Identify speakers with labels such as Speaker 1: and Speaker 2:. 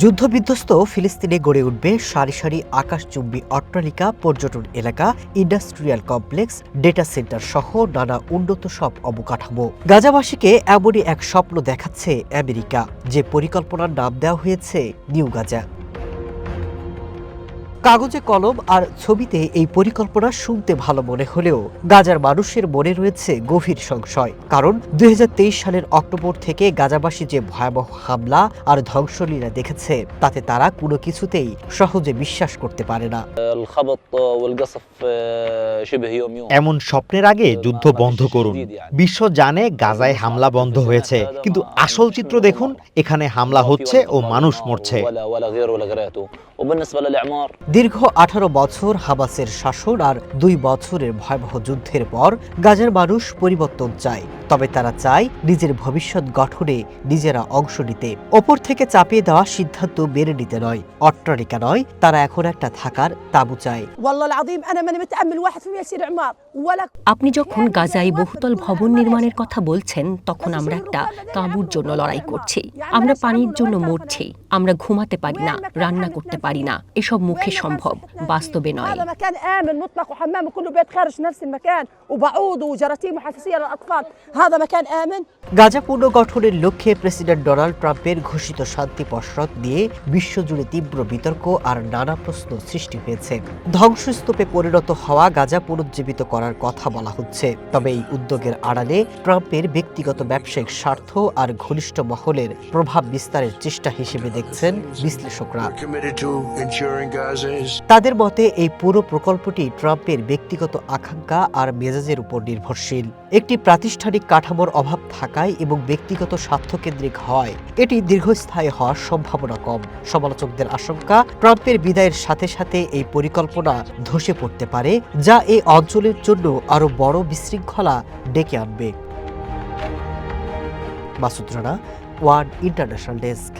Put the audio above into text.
Speaker 1: যুদ্ধবিধ্বস্ত ফিলিস্তিনে গড়ে উঠবে সারি সারি আকাশচুম্বী অট্টালিকা, পর্যটন এলাকা, ইন্ডাস্ট্রিয়াল কমপ্লেক্স ডেটা সেন্টার সহ নানা উন্নত সব অবকাঠামো। গাজাবাসীকে এমনই এক স্বপ্ন দেখাচ্ছে আমেরিকা। যে পরিকল্পনার নাম দেওয়া হয়েছে নিউ গাজা। কাগজে কলম আর ছবিতে এই পরিকল্পনা শুনতে ভালো মনে হলেও গাজার মানুষের মনে রয়েছে গভীর সংশয়। কারণ দুই সালের অক্টোবর থেকে গাজাবাসী যে ভয়াবহ হামলা আর ধ্বংসলীলা দেখেছে, তাতে তারা কোনো কিছুতেই সহজে বিশ্বাস করতে পারে না।
Speaker 2: এমন স্বপ্নের আগে যুদ্ধ বন্ধ করুন। বিশ্ব জানে গাজায় হামলা বন্ধ হয়েছে, কিন্তু আসল চিত্র দেখুন, এখানে হামলা হচ্ছে ও মানুষ মরছে।
Speaker 1: দীর্ঘ আঠারো বছর হাবাসের শাসন আর দুই বছরের ভয়াবহ যুদ্ধের পর গাজার মানুষ পরিবর্তন চায়। তবে তারা চায় নিজের ভবিষ্যৎ গঠনে নিজেরা অংশ নিতে ওপর থেকে চাপিয়ে দেওয়া সিদ্ধান্ত মেনে নিতে নয় অট্টালিকা নয় তারা এখন একটা থাকার তাঁবু চায়
Speaker 3: والله العظيم انا ماني متامل 1% يصير عمار ولا
Speaker 4: আপনি যখন গাজায় বহুতল ভবন নির্মাণের কথা বলছেন তখন আমরা একটা তাঁবুর জন্য লড়াই করছি আমরা পানির জন্য মরছি আমরা ঘুমাতে পারি না রান্না করতে পারি না এসব মুখে সম্ভব বাস্তবে নয়
Speaker 3: هذا مكان امن مطلق وحمام وكله بيت خارج نفس المكان وبعوض وجراثيم وحساسيه للاطفال هذا مكان امن
Speaker 1: গাজা পুনর্গঠনের লক্ষ্যে প্রেসিডেন্ট ডোনাল্ড ট্রাম্পের ঘোষিত শান্তি পশ্রত নিয়ে বিশ্বজুড়ে তীব্র বিতর্ক আর নানা প্রশ্ন সৃষ্টি হয়েছে ধ্বংসস্তূপে পরিণত হওয়া গাজা পুনর্জীবিত করার কথা বলা হচ্ছে তবে এই উদ্যোগের আড়ালে ট্রাম্পের ব্যক্তিগত ব্যবসায়িক স্বার্থ আর ঘনিষ্ঠ মহলের প্রভাব বিস্তারের চেষ্টা হিসেবে দেখছেন বিশ্লেষকরা
Speaker 5: committed to ensuring Gaza is
Speaker 1: তাদের মতে এই পুরো প্রকল্পটি ট্রাম্পের ব্যক্তিগত আকাঙ্ক্ষা আর মেজাজের উপর নির্ভরশীল একটি প্রাতিষ্ঠানিক কাঠামোর অভাব থাকায় এবং ব্যক্তিগত স্বার্থকেন্দ্রিক হয় এটি দীর্ঘস্থায়ী হওয়ার সম্ভাবনা কম। সমালোচকদের আশঙ্কা ট্রাম্পের বিদায়ের সাথে সাথে এই পরিকল্পনা ধসে পড়তে পারে, যা এই অঞ্চলের জন্য আরও বড় বিশৃঙ্খলা ডেকে আনবে। Masud Rana international desk.